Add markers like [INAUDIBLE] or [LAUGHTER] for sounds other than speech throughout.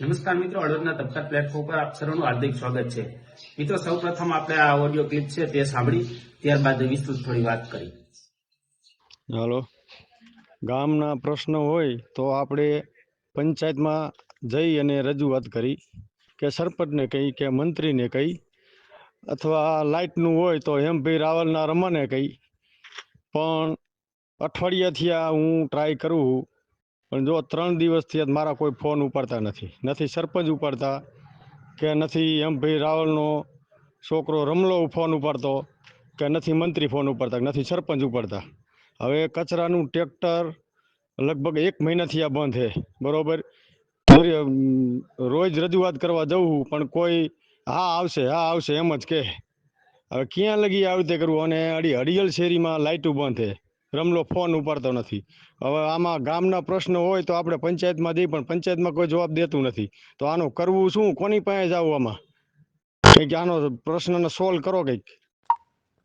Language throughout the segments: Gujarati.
નમસ્કાર મિત્રો હળવદના તબક્કા પ્લેટફોર્મ પર આપ સર્વનું હાર્દિક સ્વાગત છે. મિત્રો, સૌપ્રથમ આપણે આ ઓડિયો ક્લિપ છે તે સાંભળી, ત્યારબાદ વિસ્તૃત થોડી વાત કરી. હાલો. ગામના પ્રશ્ન હોય તો આપણે પંચાયતમાં જઈ અને રજૂઆત કરી કે સરપંચને કહી કે મંત્રીને કહી અથવા લાઇટનું હોય તો હેમભાઈ રાવલના રમાને કહી. પણ અઠવાડિયાથી આ હું ટ્રાય કરું પણ જો ત્રણ દિવસથી મારા કોઈ ફોન ઉપાડતા નથી. નથી સરપંચ ઉપાડતા કે નથી એમ ભાઈ રાવલનો છોકરો રમલો ફોન ઉપાડતો કે નથી મંત્રી ફોન ઉપાડતા નથી સરપંચ ઉપાડતા. હવે કચરાનું ટ્રેક્ટર લગભગ એક મહિનાથી આ બંધ છે. બરોબર? રોજ રજૂઆત કરવા જવું પણ કોઈ હા આવશે હા આવશે એમ જ કે. હવે ક્યાં લગી આવી રીતે કરવું? અને અડી, અડિયલ શેરીમાં લાઇટું બંધ છે. રમલો ફોન ઉપાડતો નથી. હવે આમાં ગામના પ્રશ્નો હોય તો આપણે પંચાયતમાં જઈ પણ પંચાયતમાં કોઈ જવાબ દેતું નથી. તો આનું કરવું શું? કોની પાસે જવું આમાં? કંઈક આનો પ્રશ્નને સોલ્વ કરો કંઈક.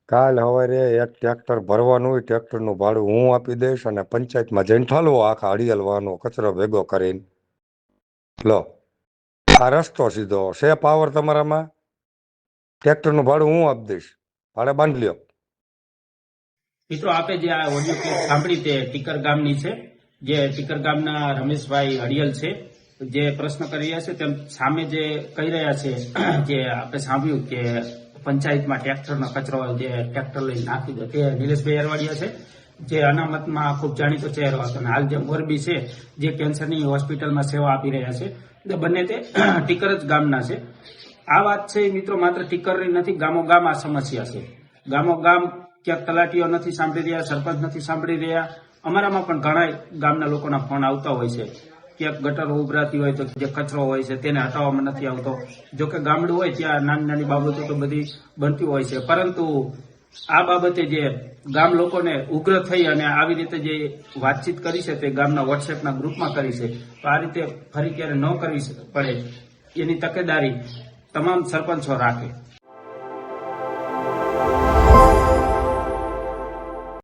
કાલ સવારે એક ટ્રેક્ટર ભરવાનું હોય, ટ્રેક્ટરનું ભાડું હું આપી દઈશ અને પંચાયતમાં જઈને ઠાલવો આખા અડિયલવાનો કચરો ભેગો કરીને. લો, આ રસ્તો સીધો છે પાવર તમારામાં? ટ્રેક્ટરનું ભાડું હું આપી દઈશ. ભાડે બાંધી લ્યો. મિત્રો, આપે જે આ ઓડિયો ક્લિપ સાંભળી તે ટીકર ગામની છે, જે ટીકર ગામના રમેશભાઈ હરિયલ છે, જે પ્રશ્ન કરી રહ્યા છે, તેમ સામે જે કહી રહ્યા છે, [CLEARS THROAT] જે આપણે સાંભળ્યું કે પંચાયતમાં ટ્રેક્ટરનો કચરો જે ટ્રેક્ટર લઈને નાખી દે, તે નિલેશભાઈ અરવાડિયા છે, જે અનામતમાં ખૂબ જાણીતો ચહેરો હતો અને હાલ જે મોરબી છે, જે કેન્સરની હોસ્પિટલમાં સેવા આપી રહ્યા છે બંને તે [CLEARS THROAT] ટીકર જ ગામના છે. આ વાત છે મિત્રો માત્ર ટીકરની નથી ગામો ગામ આ સમસ્યા છે. ગામો ગામ ક્યાંક તલાટીઓ નથી સાંભળી રહ્યા, સરપંચ નથી સાંભળી રહ્યા. અમારામાં પણ ઘણા ગામના લોકોના ફોન આવતા હોય છે. ક્યાંક ગટરો ઉભરાતી હોય તો જે કચરો હોય છે તેને હટાવવામાં નથી આવતો. જો કે ગામડું હોય ત્યાં નાની નાની બાબતો તો બધી બનતી હોય છે. પરંતુ આ બાબતે જે ગામ લોકોને ઉગ્ર થઈ અને આવી રીતે જે વાતચીત કરી છે તે ગામના વોટ્સએપના ગ્રુપમાં કરી છે, તો આ રીતે ફરી ક્યારે ન કરવી પડે એની તકેદારી તમામ સરપંચો રાખે.